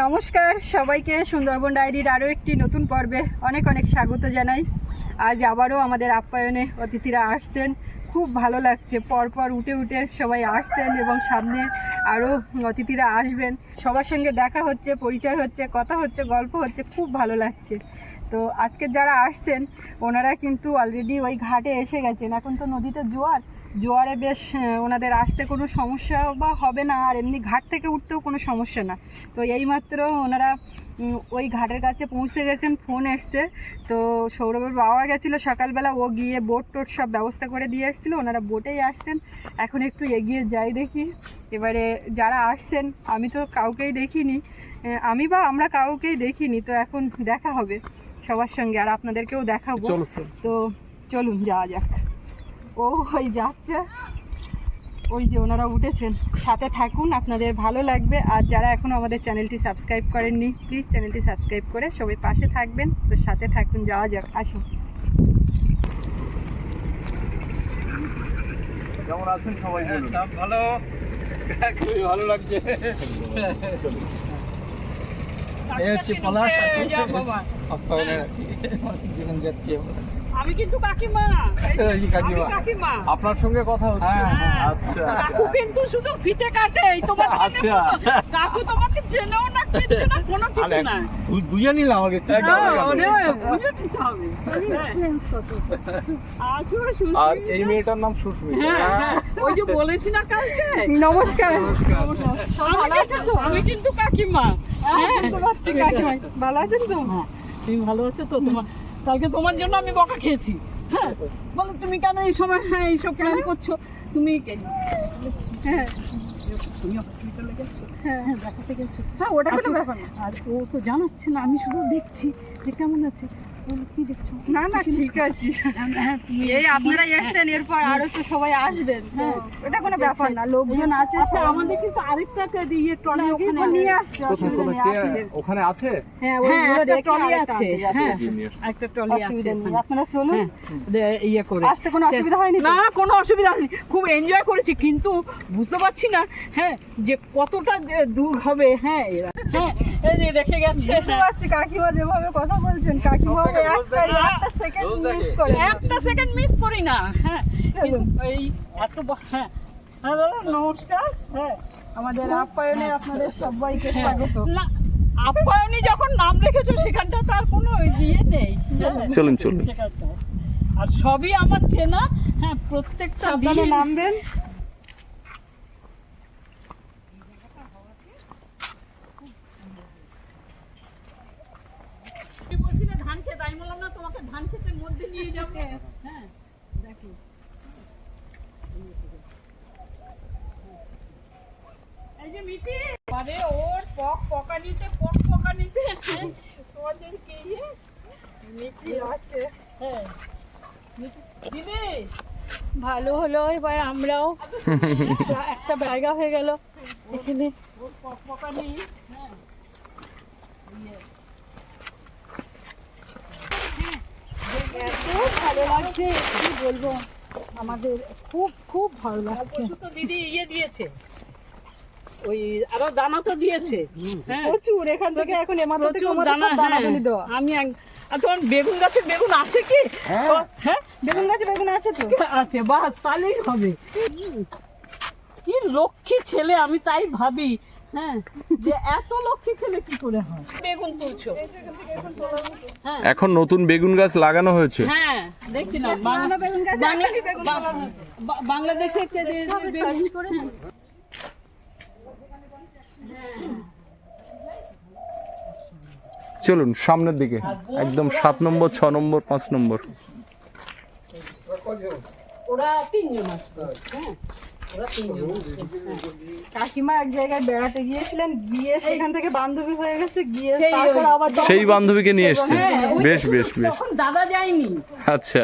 নমস্কার, সবাইকে সুন্দরবন ডায়েরির আরও একটি নতুন পর্বে অনেক অনেক স্বাগত জানাই। আজ আবারও আমাদের আপ্যায়নে অতিথিরা আসছেন। খুব ভালো লাগছে, পরপর উঠে উঠে সবাই আসছেন এবং সামনে আরও অতিথিরা আসবেন। সবার সঙ্গে দেখা হচ্ছে, পরিচয় হচ্ছে, কথা হচ্ছে, গল্প হচ্ছে, খুব ভালো লাগছে। তো আজকে যারা আসছেন, ওনারা কিন্তু অলরেডি ওই ঘাটে এসে গেছেন। এখন তো নদীতে জোয়ার জোয়ারে বেশ ওনাদের আসতে কোনো সমস্যা বা হবে না আর এমনি ঘাট থেকে উঠতেও কোনো সমস্যা না। তো এইমাত্র ওনারা ওই ঘাটের কাছে পৌঁছে গেছেন ফোন এসছে। তো সৌরভের বাবা গেছিল সকালবেলা ও গিয়ে বোট টোট সব ব্যবস্থা করে দিয়ে এসেছিল ওনারা বোটেই আসছেন। এখন একটু এগিয়ে যাই দেখি এবারে যারা আসছেন আমি তো কাউকেই দেখিনি। আমি বা আমরা কাউকেই দেখিনি তো এখন দেখা হবে সবার সঙ্গে আর আপনাদেরকেও দেখাবো। তো চলুন যাওয়া যাক। ও ওই যাচ্ছে। ওই যে ওনারা উঠেছেন। সাথে থাকুন আপনাদের ভালো লাগবে। আর যারা এখনও আমাদের চ্যানেলটি সাবস্ক্রাইব করেননি প্লিজ চ্যানেলটি সাবস্ক্রাইব করে সবাই পাশে থাকবেন। তো সাথে থাকুন যাওয়া যাক আসুন। কেমন আছেন সবাই ভালো। খুবই ভালো লাগছে। এই হচ্ছে পলাশ। জীবন যাচ্ছে আমি কিন্তু কাকিমা। এই কাকিমা। কাকিমা। আপনার সঙ্গে কথা হচ্ছে। হ্যাঁ, হ্যাঁ। আচ্ছা। কাকু কিন্তু শুধু ফিতে কাটে এই তোমার আচ্ছা। কাকু তোমাকে চেনেও না কিচ্ছু না কোনো কিছু না। দু- দুজন নিলাম আমাকে না, বুঝে নিতে হবে। আর এই মেয়েটার নাম সুস্মিতা। হ্যাঁ, হ্যাঁ, ওই যে বলেছি না কালকে? নমস্কার। আমি ভালো আছেন তো? কিন্তু- আমি কিন্তু কাকিমা। হ্যাঁ, বুঝতে পারছি কাকিমা। ভালো আছেন তো? হ্যাঁ, তুমি ভালো আছো তো? তোমার কালকে তোমার জন্য আমি বকা খেয়েছি। হ্যাঁ বলো তুমি কেন এই সময় হ্যাঁ এইসব প্ল্যান করছ? তুমি হ্যাঁ। তুমি হসপিটালে গেছো? হ্যাঁ। হ্যাঁ দেখাতে গেছো? হ্যাঁ ওটা কোনো ব্যাপার না। আর ও তো জানাচ্ছে না আমি শুধু দেখছি যে কেমন আছে। না না ঠিক আছে। হ্যাঁ এই আপনারা এসছেন এরপর আরও তো সবাই আসবেন। হ্যাঁ। ওটা কোনো ব্যাপার না লোকজন আছে আচ্ছা আমাদের কিন্তু আরেকটা দিয়ে ট্রলি ওখানে নিয়ে আসছে ওখানে আছে? হ্যাঁ হ্যাঁ একটা রেখে ট্রলি আছে। হ্যাঁ একটা ট্রলি আছে। আপনারা চলুন। হ্যাঁ, ইয়ে করে। আসতে কোনো অসুবিধা হয়নি না কোনো অসুবিধা হয়নি। খুব এনজয় করেছি কিন্তু বুঝতে পারছি না হ্যাঁ যে কতটা দূর হবে। হ্যাঁ এরা হ্যাঁ এই যে গেছে। বুঝতে পারছি কাকিমা যেভাবে কথা বলছেন কাকিমা একটা একটা সেকেন্ড মিস করে। একটা সেকেন্ড মিস করি না হ্যাঁ। চলুন। এই এত হ্যাঁ। হ্যাঁ দাদা নমস্কার। হ্যাঁ। আমাদের আপ্যায়নে আপনাদের সবাইকে স্বাগত। না আপ্যায়নী যখন নাম রেখেছো সেখানটা তার কোনো ইয়ে নেই। হ্যাঁ, চলুন, চলুন। আর সবই আমার চেনা হ্যাঁ প্রত্যেকটা নামবেন তুমি বলছিলে ধান খেত আমি বললাম না তোমাকে ধান খেতের মধ্যে নিয়ে যাব। হ্যাঁ দেখো। এই যে মিটি আরে ওর পক পকানিতে পক পকানিতে হ্যাঁ, তোমাদের কে? মিটি আছে। হ্যাঁ দিদি। ভালো হলো এবার আমরাও। একটা জায়গা হয়ে গেল। এখানে। ওর পক পকানি হ্যাঁ এত ভালো লাগছে কি বলব আমাদের খুব খুব ভালো লাগছে তো দিদি ইয়ে দিয়েছে ওই আরও দানা তো দিয়েছে হ্যাঁ প্রচুর এখান থেকে এখন এমাত্র থেকে আমাদের দানা হ্যাঁ। দেওয়া। আমি আর বেগুন গাছের বেগুন আছে কি? হ্যাঁ? বেগুন গাছে বেগুন আছে তো? আছে বাস তাহলেই হবে। কি লক্ষ্মী ছেলে আমি তাই ভাবি। হ্যাঁ। যে এত লক্ষ্মী ছেলে কি করে হয়? বেগুন তুলছো। হ্যাঁ। এখন নতুন বেগুন গাছ লাগানো হয়েছে। হ্যাঁ দেখছি না বেগুন চলুন সামনের দিকে। একদম সাত নম্বর ছ নম্বর পাঁচ নম্বর। ওরা তিনজন আসবে। হ্যাঁ। কাকিমা এক জায়গায় বেড়াতে গিয়েছিলেন গিয়ে সেখান থেকে বান্ধবী হয়ে গেছে গিয়ে সেই তারপর আবার সেই বান্ধবীকে নিয়ে এসছে। হ্যাঁ, বেশ বেশ বেশ। দাদা যায়নি। আচ্ছা।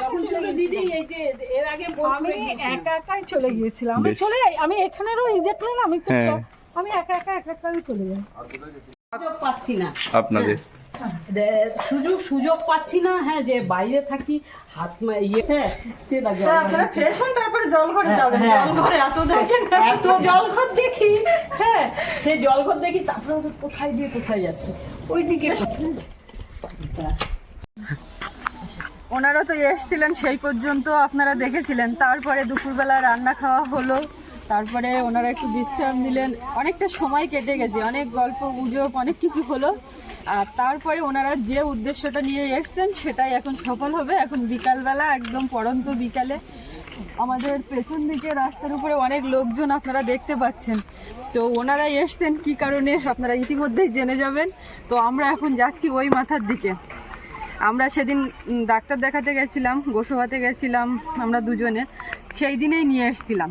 তখন শুধু দিদি এই যে এর আগে আমি একা একাই চলে গিয়েছিলাম। আমি চলে যাই আমি এখানেরও রিজেক্ট না আমি হ্যাঁ। আমি একা একা একা একাই চলে যাই। পাচ্ছি না আপনাদের। সুযোগ সুযোগ পাচ্ছি না হ্যাঁ যে বাইরে থাকি হাত ইয়ে হ্যাঁ জল আপনারা ফ্রেশ হন তারপরে জল ঘরে যাবেন হ্যাঁ। জল ঘরে এত দেখেন এত জলঘর দেখি হ্যাঁ সেই জলঘর দেখি তারপরে কোথায় দিয়ে কোথায় যাচ্ছে? ওইদিকে ওনারা তো এসেছিলেন সেই পর্যন্ত আপনারা দেখেছিলেন। তারপরে দুপুরবেলা রান্না খাওয়া হলো। তারপরে ওনারা একটু বিশ্রাম নিলেন অনেকটা সময় কেটে গেছে। অনেক গল্প গুজব অনেক কিছু হলো। আর তারপরে ওনারা যে উদ্দেশ্যটা নিয়ে এসছেন সেটাই এখন সফল হবে। এখন বিকালবেলা, একদম পড়ন্ত বিকালে আমাদের পেছন দিকে রাস্তার উপরে অনেক লোকজন আপনারা দেখতে পাচ্ছেন। তো ওনারা এসছেন কি কারণে আপনারা ইতিমধ্যেই জেনে যাবেন। তো আমরা এখন যাচ্ছি ওই মাথার দিকে। আমরা সেদিন ডাক্তার দেখাতে গেছিলাম, গোসবাতে গেছিলাম আমরা দুজনে। সেই দিনেই নিয়ে এসেছিলাম।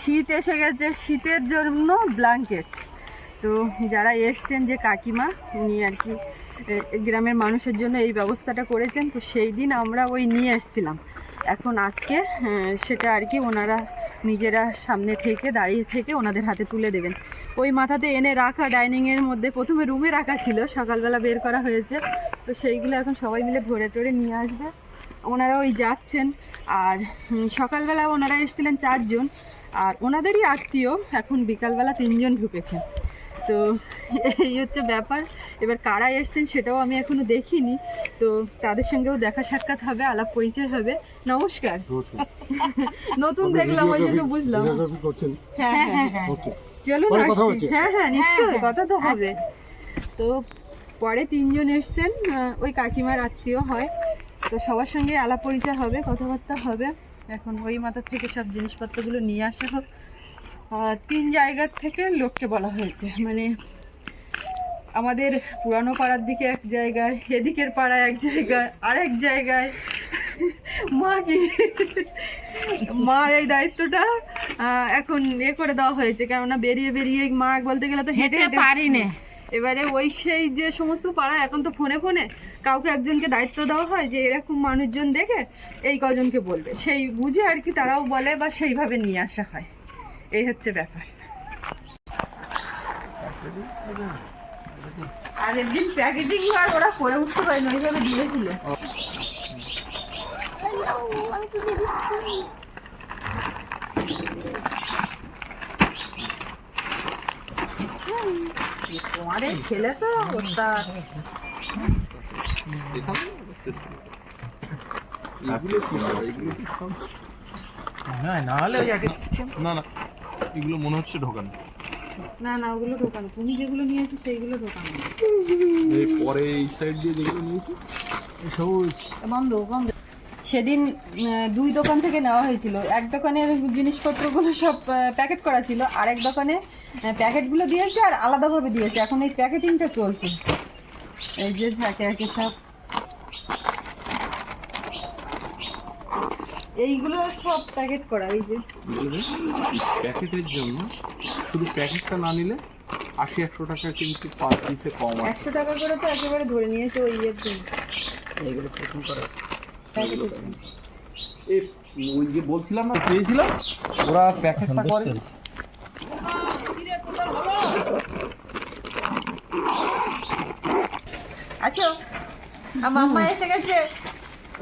শীত এসে গেছে, শীতের জন্য ব্ল্যাঙ্কেট। তো যারা এসছেন যে কাকিমা, উনি আর কি গ্রামের মানুষের জন্য এই ব্যবস্থাটা করেছেন, তো সেই দিন আমরা ওই নিয়ে এসেছিলাম। এখন আজকে সেটা আর কি ওনারা নিজেরা সামনে থেকে, দাঁড়িয়ে থেকে ওনাদের হাতে তুলে দেবেন। ওই মাথাতে এনে রাখা ডাইনিংয়ের মধ্যে প্রথমে রুমে রাখা ছিল, সকালবেলা বের করা হয়েছে। তো সেইগুলো এখন সবাই মিলে ধরে টরে নিয়ে আসবে। ওনারা ওই যাচ্ছেন, আর সকালবেলা ওনারা এসেছিলেন চারজন, আর ওনাদেরই আত্মীয়, এখন বিকালবেলা তিনজন ঢুকেছেন তো এই হচ্ছে ব্যাপার। এবার কারা এসছেন সেটাও আমি এখনও দেখিনি। তো তাদের সঙ্গেও দেখা সাক্ষাৎ হবে আলাপ পরিচয় হবে। নমস্কার। নতুন দেখলাম ওই জন্য বুঝলাম। হ্যাঁ হ্যাঁ হ্যাঁ। চলুন আসছি। হ্যাঁ হ্যাঁ নিশ্চয়ই কথা তো হবে। তো পরে তিনজন এসছেন ওই কাকিমার আত্মীয় হয়। তো সবার সঙ্গে আলাপ পরিচয় হবে কথাবার্তা হবে। এখন ওই মাথার থেকে সব জিনিসপত্রগুলো নিয়ে আসা হোক। তিন জায়গার থেকে লোককে বলা হয়েছে। মানে আমাদের পুরানো পাড়ার দিকে এক জায়গায় এদিকের পাড়া এক জায়গায় আর এক জায়গায়। মা কি? মার এই দায়িত্বটা এখন এ করে দেওয়া হয়েছে। কেননা বেরিয়ে বেরিয়ে মা বলতে গেলে তো হেঁটে হেঁটে পারি না। এবারে ওই সেই যে সমস্ত পাড়া এখন তো ফোনে ফোনে কাউকে একজনকে দায়িত্ব দেওয়া হয় যে এরকম মানুষজন দেখে এই কজনকে বলবে। সেই বুঝে আর কি তারাও বলে বা সেইভাবে নিয়ে আসা হয়। এই হচ্ছে ব্যাপার। আর একদিন প্যাকেটিং আর ওরা করে উঠতে পারেনি, ওইভাবে দিয়েছিল। এই ছেলে তো না ওই না না। এগুলো মনে হচ্ছে ঢোকানো। না না ওগুলো দোকান তুমি যেগুলো নিয়েছো সেইগুলো দোকান এই পরে এই সাইড দিয়ে যেগুলো নিয়েছি? সবুজ। বন্ধ বন্ধ। সেদিন দুই দোকান থেকে নেওয়া হয়েছিল। এক দোকানের জিনিসপত্রগুলো সব প্যাকেট করা ছিল। আর এক দোকানে প্যাকেটগুলো দিয়েছে আর আলাদাভাবে দিয়েছে। এখন এই প্যাকেটিংটা চলছে। এই যে একে একে সব। এইগুলো সব প্যাকেট করা এই যে। প্যাকেটের জন্য শুধু প্যাকেটটা না নিলে আশি একশো টাকা কিন্তু পার পিসে কম একশো টাকা করে তো একেবারে ধরে নিয়েছে ওই ইয়ের জন্য। এইগুলো প্রথম করা ওই যে বলছিলাম না পেয়েছিলাম? ওরা প্যাকেটটা করে। আচ্ছা আমার আম্মা এসে গেছে।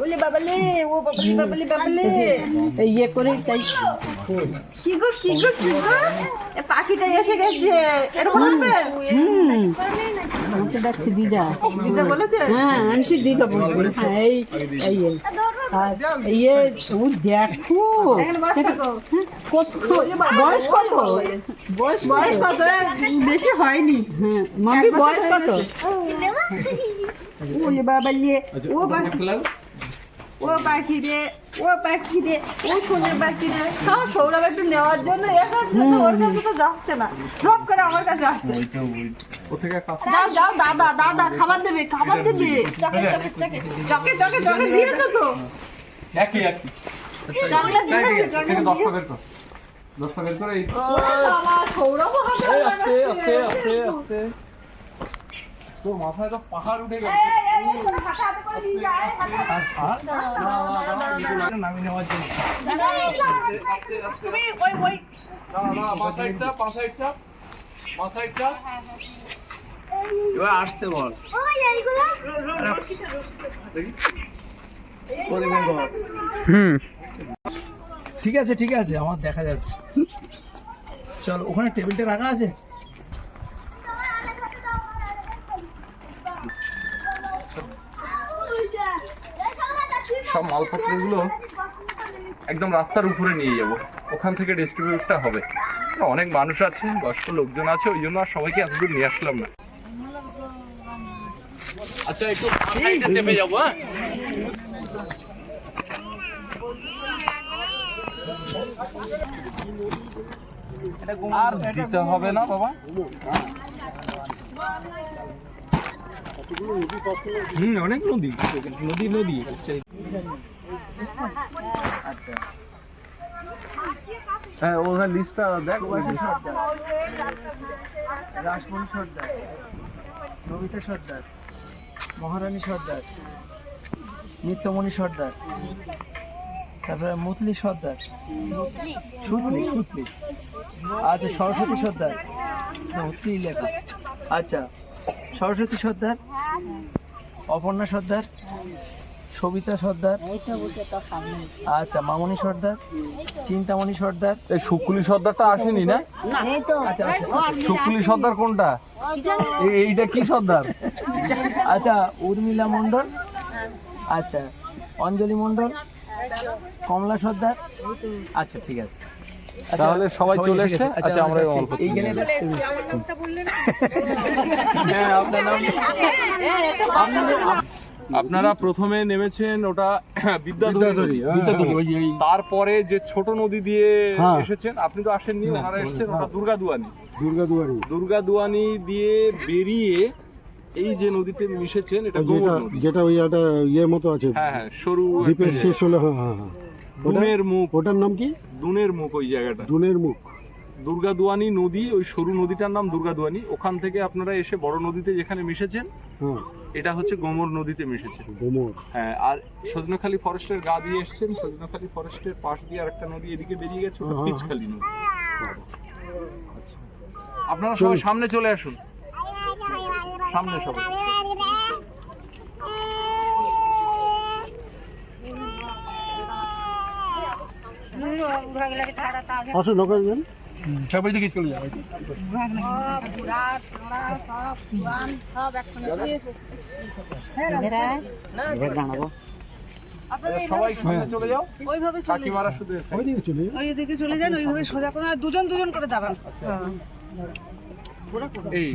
ওলে বাবালে ও বাবালে বাবালে বাবালে। ইয়ে করে তাই কি গো কি গো কি গো? পাখিটা এসে গেছে। এরকম হবে? হুম। আমাকে ডাকছে দিদা। দিদা বলেছে? হ্যাঁ আমি সে দিদা বলব হ্যাঁ এই এই এই। আর ইয়ে ও দেখো। কত? কত বয়স কত? বয়স বয়স কত? বেশি হয়নি। হ্যাঁ বছর বয়স কত? ও পাখি ও পাখি রে ও পাখি রে ও সোনের পাখি রে হ্যাঁ সৌরভ একটু নেওয়ার জন্য একাচ্ছে তো ওর কাছে তো যাচ্ছে না। সব করে আমার কাছে আসছে। দাদা দাদা খাবার দেবে খাবার দেবে। চকে চকে চকে দিয়েছ তো? একই একই। চকলেট দিয়েছে চকলেট দিয়েছে তোর মাথায় তো পাহাড় উঠে গেছে। এবার আসতে বল বল। ঠিক আছে ঠিক আছে, আমার দেখা যাচ্ছে চল, ওখানে টেবিলটা রাখা আছে সব মালপত্রগুলো একদম রাস্তার উপরে নিয়ে যাব। ওখান থেকে ডিস্ট্রিবিউটটা হবে। অনেক মানুষ আছে বয়স্ক লোকজন আছে ওই জন্য আর সবাইকে এতদূর নিয়ে আসলাম না। আচ্ছা একটু চেপে যাব হ্যাঁ? আর দিতে হবে না বাবা। হুম অনেক নদী। নদী নদী। হ্যাঁ ওখানে লিস্টটা দেখ রাসমণি সর্দার নবিতা সর্দার মহারানী সর্দার নিত্যমণি সর্দার তারপরে মুতলি সর্দার সুতলি সুতলি। আচ্ছা সরস্বতী সর্দার মুতলি লেখা। আচ্ছা সরস্বতী সর্দার অপর্ণা সর্দার সবিতা সর্দার। আচ্ছা মামনি সর্দার চিন্তামণি সর্দার। এই শুকুলি সর্দারটা আসেনি না? আচ্ছা আচ্ছা শুকুলি সর্দার কোনটা? এই- এইটা কি সর্দার? আচ্ছা উর্মিলা মণ্ডল। আচ্ছা অঞ্জলি মণ্ডল। কমলা সর্দার। আচ্ছা ঠিক আছে। আচ্ছা, তাহলে সবাই চলে এসে এসছে? আচ্ছা, আমরা আমরা অল্প এইখানে হ্যাঁ আপনার নাম? আপনারা প্রথমে নেমেছেন ওটা বিদ্যাধরী হ্যাঁ, হ্যাঁ। তারপরে যে ছোট নদী দিয়ে হ্যাঁ। এসেছেন আপনি তো আসেননি ওনারা এসেছেন ওটা দুর্গাদুয়ানি। দুর্গাদুয়ারি দুর্গাদুয়ানি দিয়ে বেরিয়ে এই যে নদীতে মিশেছেন এটা যেটা যেটা ওই একটা ইয়ে মতো আছে। হ্যাঁ হ্যাঁ সরু দ্বীপের শেষ হলে হ্যাঁ হ্যাঁ হ্যাঁ। দুনের মুখ। ওটার নাম কি? দুনের মুখ ওই জায়গাটা। দুনের মুখ। দুর্গাদুয়ানি নদী ওই সরু নদীটার নাম দুর্গাদুয়ানি। ওখান থেকে আপনারা এসে বড় নদীতে যেখানে মিশেছেন এটা হচ্ছে গোমর নদীতে মিশেছে। গোমর। হ্যাঁ আর সজনাখালী ফরেস্টের গা দিয়ে এসছেন সজনাখালী ফরেস্টের পাশ দিয়ে আরেকটা নদী এদিকে বেরিয়ে গেছে ওটা হ্যাঁ, পিচখালি নদী। আচ্ছা। আপনারা সবাই সামনে চলে আসুন। সামনে সবাই। আসুন লোকাল যান সবাই দিকে চলে যাবে সবাই চলে যাও ওইভাবে। ওইদিকে চলে যান। ওই দিকে চলে যান ওইভাবে সোজা করে আর দুজন দুজন করে দাঁড়ান এই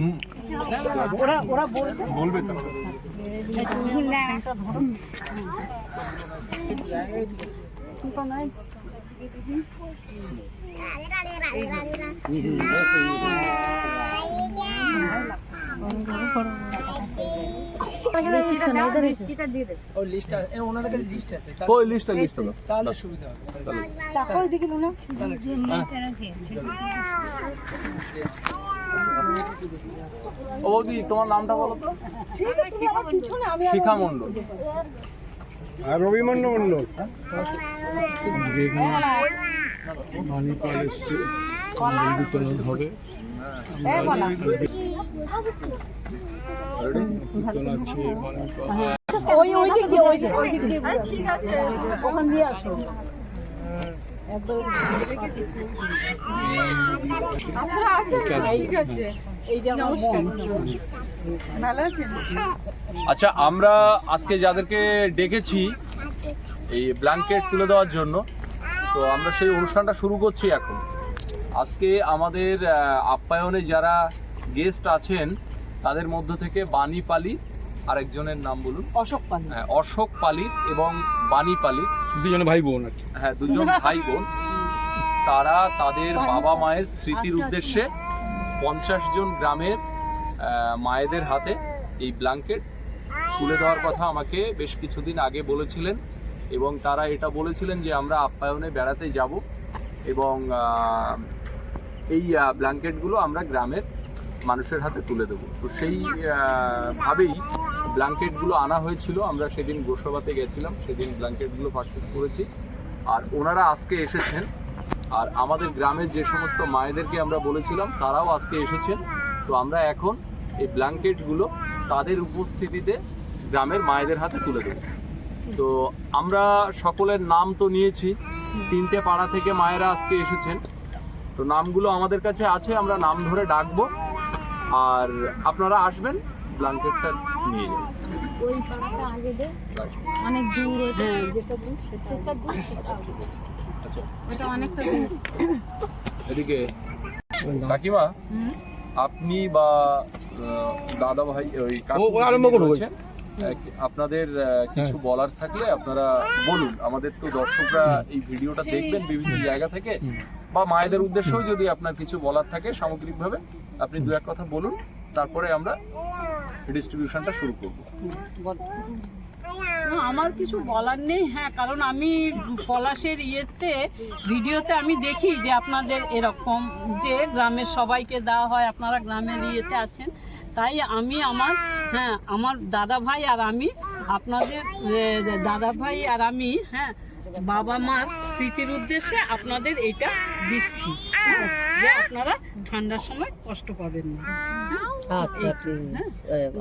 ওরা ওরা বলবে বলবে তো ওই তোমার নামটা বলো তো শিখা মন্ডল আর রবিমন্ড মন্ডল এসছে বিতরণ হবে বিতরণ আছে মানিপাল ওই ওই দিক দিয়ে ওই দিক ওই দিক দিয়ে। ঠিক আছে ওখান দিয়ে আসো। আপনারা আছেন ঠিক আছে এই যে আমার মন। ভালো আছেন আচ্ছা আমরা আজকে যাদেরকে ডেকেছি এই ব্ল্যাঙ্কেট তুলে দেওয়ার জন্য তো আমরা সেই অনুষ্ঠানটা শুরু করছি এখন। আজকে আমাদের আপ্যায়নে যারা গেস্ট আছেন তাদের মধ্য থেকে বাণী পালি আরেকজনের নাম বলুন। অশোক পান হ্যাঁ, অশোক পালিত এবং বাণী পালিত। দুজনে ভাই বোন আর কি হ্যাঁ দুজন ভাই বোন। তারা তাদের বাবা মায়ের স্মৃতির উদ্দেশ্যে পঞ্চাশ জন গ্রামের মায়েদের হাতে এই ব্ল্যাঙ্কেট তুলে দেওয়ার কথা আমাকে বেশ কিছুদিন আগে বলেছিলেন। এবং তারা এটা বলেছিলেন যে আমরা আপ্যায়নে বেড়াতে যাব এবং এই ব্ল্যাঙ্কেটগুলো আমরা গ্রামের মানুষের হাতে তুলে দেবো। তো সেই ভাবেই ব্ল্যাঙ্কেটগুলো আনা হয়েছিল। আমরা সেদিন গোসাবাতে গেছিলাম, সেদিন ব্ল্যাঙ্কেটগুলো পারচেস করেছি। আর ওনারা আজকে এসেছেন। আর আমাদের গ্রামের যে সমস্ত মায়েদেরকে আমরা বলেছিলাম, তারাও আজকে এসেছেন। তো আমরা এখন এই ব্ল্যাঙ্কেটগুলো তাদের উপস্থিতিতে গ্রামের মায়েদের হাতে তুলে দেবো। তো আমরা সকলের নাম তো নিয়েছি। তিনটে পাড়া থেকে মায়েরা আজকে এসেছেন। তো নামগুলো আমাদের কাছে আছে আমরা নাম ধরে ডাকবো। আর আপনারা আসবেন ব্ল্যাঙ্কেটটা নিয়ে যাবেন অনেক দূর অনেকটা দূর। এদিকে কাকিমা আপনি বা দাদা ভাই ওই আরম্ভ যিনি করো, রয়েছেন, আহ, আপনাদের কিছু বলার থাকলে আপনারা বলুন। আমাদের তো দর্শকরা এই ভিডিওটা দেখবেন বিভিন্ন জায়গা থেকে। বা মায়েদের উদ্দেশ্যেও যদি আপনার কিছু বলার থাকে সামগ্রিকভাবে আপনি দু এক কথা বলুন তারপরে আমরা ডিস্ট্রিবিউশনটা শুরু করব। আমার কিছু বলার নেই। হ্যাঁ কারণ আমি পলাশের ইয়েতে ভিডিওতে আমি দেখি যে আপনাদের এরকম যে গ্রামের সবাইকে দেওয়া হয় আপনারা গ্রামের ইয়েতে আছেন। তাই আমি আমার হ্যাঁ আমার দাদা ভাই আর আমি, আপনাদের দাদা ভাই আর আমি হ্যাঁ বাবা মার স্মৃতির উদ্দেশ্যে আপনাদের এটা দিচ্ছি। হ্যাঁ, যে আপনারা ঠান্ডার সময় কষ্ট পাবেন না। হ্যাঁ,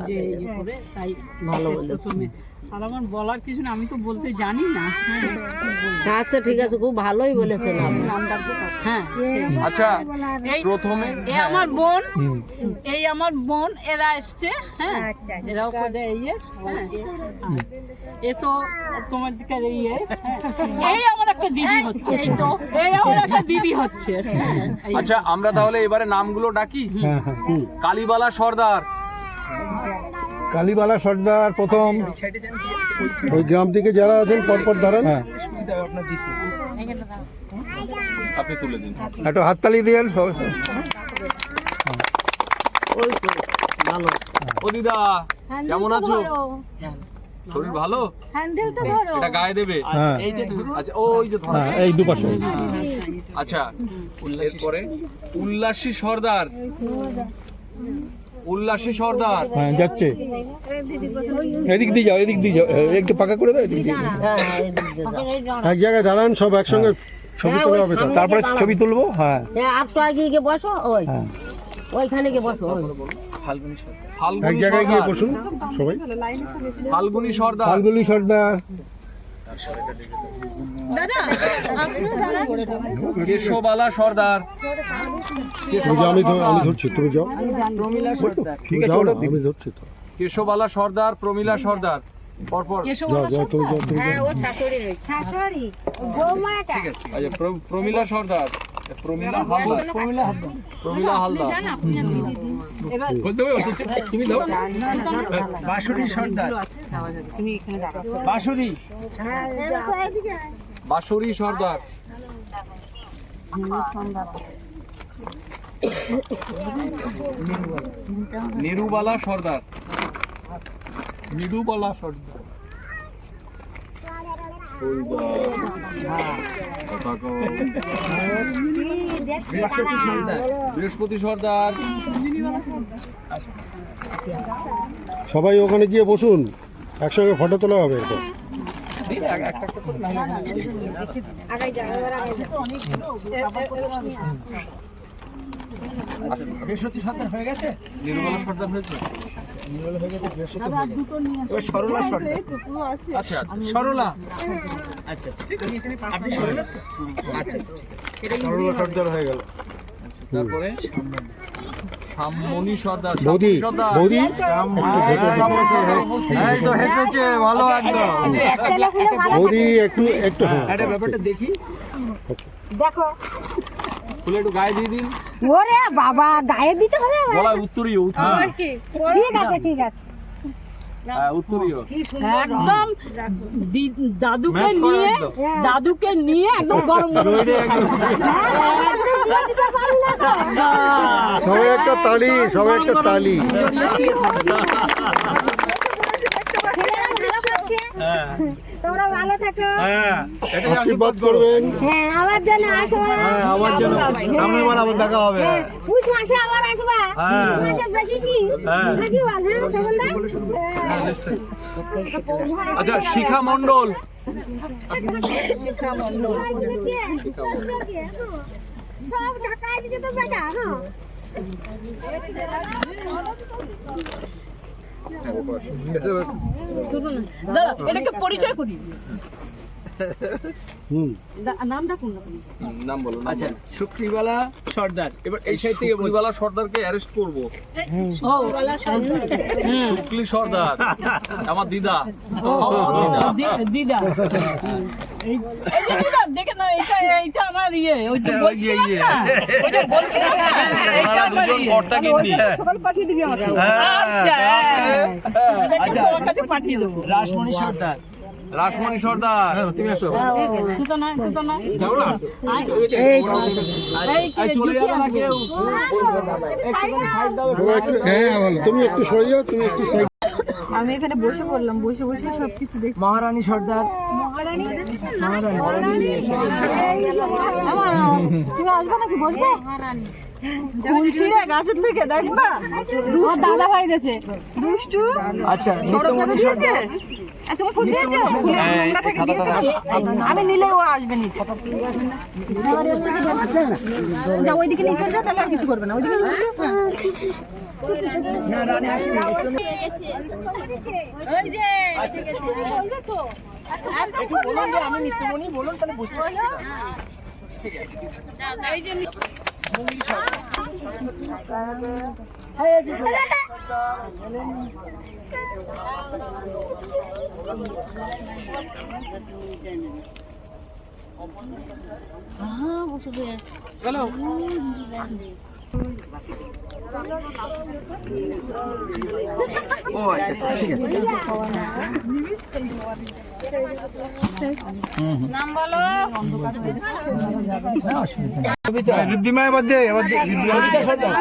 যে ইয়ে করে তাই ভালো প্রথমে। আর আমার বলার কিছু না আমি তো বলতে জানি না। হ্যাঁ আচ্ছা ঠিক আছে খুব ভালোই বলেছেন আপনি। হ্যাঁ আচ্ছা এই প্রথমে এই আমার বোন এই আমার বোন এরা এসছে হ্যাঁ। এরাও করে ইয়ে হ্যাঁ। এ তো তোমার দিকে ইয়ে হ্যাঁ। এই আমার একটা দিদি হচ্ছে। এই তো। এই আমার একটা দিদি হচ্ছে। হ্যাঁ, আচ্ছা আমরা তাহলে এবারে নামগুলো ডাকি? কালীবালা সর্দার। কালীবালা সর্দার প্রথম। ওই গ্রাম থেকে যারা আছেন পরপর দাঁড়ান হ্যাঁ। আপনার আপনি তুলে দিন। একটু হাততালি দিয়েন ও দিদা কেমন আছো? শরীর ভালো? হ্যান্ডেলটা ধরো এটা গায়ে দেবে? হ্যাঁ। আচ্ছা ওই যে ধরো। হ্যাঁ এই দুপাশে। আচ্ছা এরপরে উল্লাসী সর্দার। উল্লাসী সর্দার। হ্যাঁ যাচ্ছে। এদিক দিয়ে যাও এদিক দিয়ে যাও। একটু পাকা করে দাও এদিক দিয়ে হ্যাঁ হ্যাঁ এদিক দিয়ে যাও। এক জায়গায় দাঁড়ান সব একসঙ্গে ছবি তোলা হবে তো। তারপরে ছবি তুলবো? হ্যাঁ। হ্যাঁ আর তো আগে গিয়ে বসো ওই। হ্যাঁ। ওইখানে গিয়ে বসো ওই। ফাল্গুনি সরকার এক জায়গায় গিয়ে সর্দার। বসুন সবাই। ফাল্গুনি সর্দার। ফাল্গুনি সর্দার। কেশবালা সর্দার। আমি আমি ধরছি তুমি যাও। প্রমিলা ঠিক আছে যাও না ওটা আমি ধরছি তো। কেশবালা সর্দার প্রমীলা সর্দার। হ্যাঁ আচ্ছা প্র- প্রমীলা সর্দার। প্রমীলা হালদার। প্রমিলা হালদার। প্রমীলা তুমি দাও। বাঁশুরি সর্দার। বাঁশুরি। বাঁশরী সর্দার। নেরুবালা সর্দার। সর্দার বৃহস্পতি সর্দার বৃহস্পতি সর্দার। সবাই ওখানে গিয়ে বসুন একসঙ্গে ফটো তোলা হবে এরপর বৃহস্পতি সর্দার হয়ে গেছে? নেরুবালা সর্দার হয়েছে? নির্মল হয়ে গেছে বৃহস্পতি হয়ে গেছে এবার সরলা সর্দার আচ্ছা আচ্ছা সরলা আচ্ছা আপনি সরলা আচ্ছা আচ্ছা সরলা সর্দার হয়ে গেল তারপরে শামমণি সর্দার বৌদি বৌদি এই তো হেসেছে ভালো একদম আচ্ছা একটা একটা বৌদি একটু একটু হ্যাঁ ব্যাপারটা দেখি দেখো খুলে একটু গায়ে দিয়ে দিন। ওরে বাবা গায়ে দিতে হবে? গলায় উত্তরীয় উত্তরীয় ঠিক আছে ঠিক আছে। হ্যাঁ একদম। দাদুকে নিয়ে দাদুকে নিয়ে একদম গরম সবাই একটা তালি সবাই একটা তালি। তোমরা ভালো থাকো। আশীর্বাদ করবেন। হ্যাঁ আমার জন্য আসো। হ্যাঁ জন্য সামনের বার আবার দেখা হবে। পুষ মাসে আবার আসবা। পুষ মাসে বেশি শীত নাকি বল? হ্যাঁ আচ্ছা শিখা মণ্ডল। সব ঢাকায় দিতে তো বেটা না দাঁড়া এটাকে পরিচয় করি। নামটা কোন নাম বলো আচ্ছা শুক্রিবালা সর্দার। এবার এই এই সাইড থেকে শুক্রিবালা সর্দারকে অ্যারেস্ট করব। শুক্লি সর্দার। আমার দিদা। দিদা। এই এই যে দিদা দেখে না এটা এইটা আমার ইয়ে। ওই যে বলছিলাম না? ওই যে বলছিলাম না? এইটা আমার ইয়ে। কর্তা কিন্নি সকাল পাঠিয়ে দিবি আমাকে। আচ্ছা। হ্যাঁ। আচ্ছা। পাঠিয়ে দেবো। রাসমণি সর্দার। রাসমণি সর্দার তুমি একটু সরে যাও তুমি একটু আমি এখানে বসে পড়লাম বসে বসে সবকিছু দেখ মহারানী সর্দার তুমি আসবে নাকি বসবে ফুল গাছের থেকে দেখবা দাদা ভাই গেছে দুষ্টু আচ্ছা তুমি ফুল দিয়েছ? ফুলের কুমড়া থেকে দিয়েছ? আমি নিলে ও আসবে নি। যা ওইদিকে নিচে যা তাহলে আর কিছু করবে না। ওইদিকে নিচে যা। একটু বলুন যে আমি নিত্যমণি বলুন তাহলে বুঝতে পারি ও আচ্ছা আচ্ছা, ঠিক আছে। নাম সবিতা ঋদ্ধিমা এবার দে এবার সবিতা সর্দার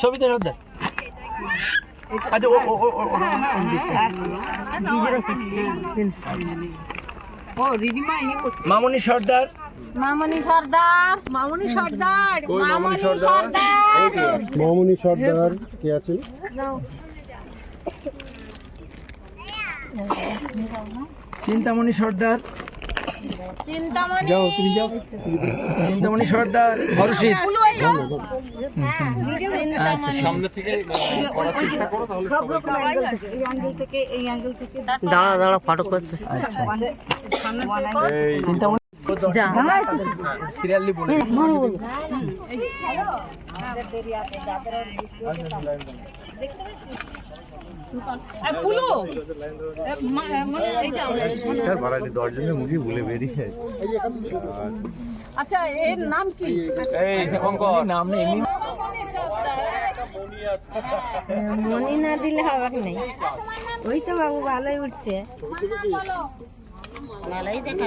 সবিতা। সর্দার আচ্ছা ও ও ও ও- ইয়ে করছে। মামনি সর্দার। মামনি সর্দার মামনি সর্দার মামনি সর্দার? মামনি সর্দার কে আছেন চিন্তামণি সর্দার। যাও তুমি যাও। চিন্তামণি সর্দার হরষিত আচ্ছা সামনে থেকে করার চেষ্টা করো তাহলে এই অ্যাঙ্গেল থেকে এই অ্যাঙ্গেল থেকে। দাঁড়া দাঁড়া ফটো করছে চিন্তামণি সিরিয়ালি বলে। মানে আচ্ছা এর নাম কি? এই নাম নেই। মনি না দিলে হবে নেই। ওই তো বাবু ভালোই উঠছে। ভালোই দেখা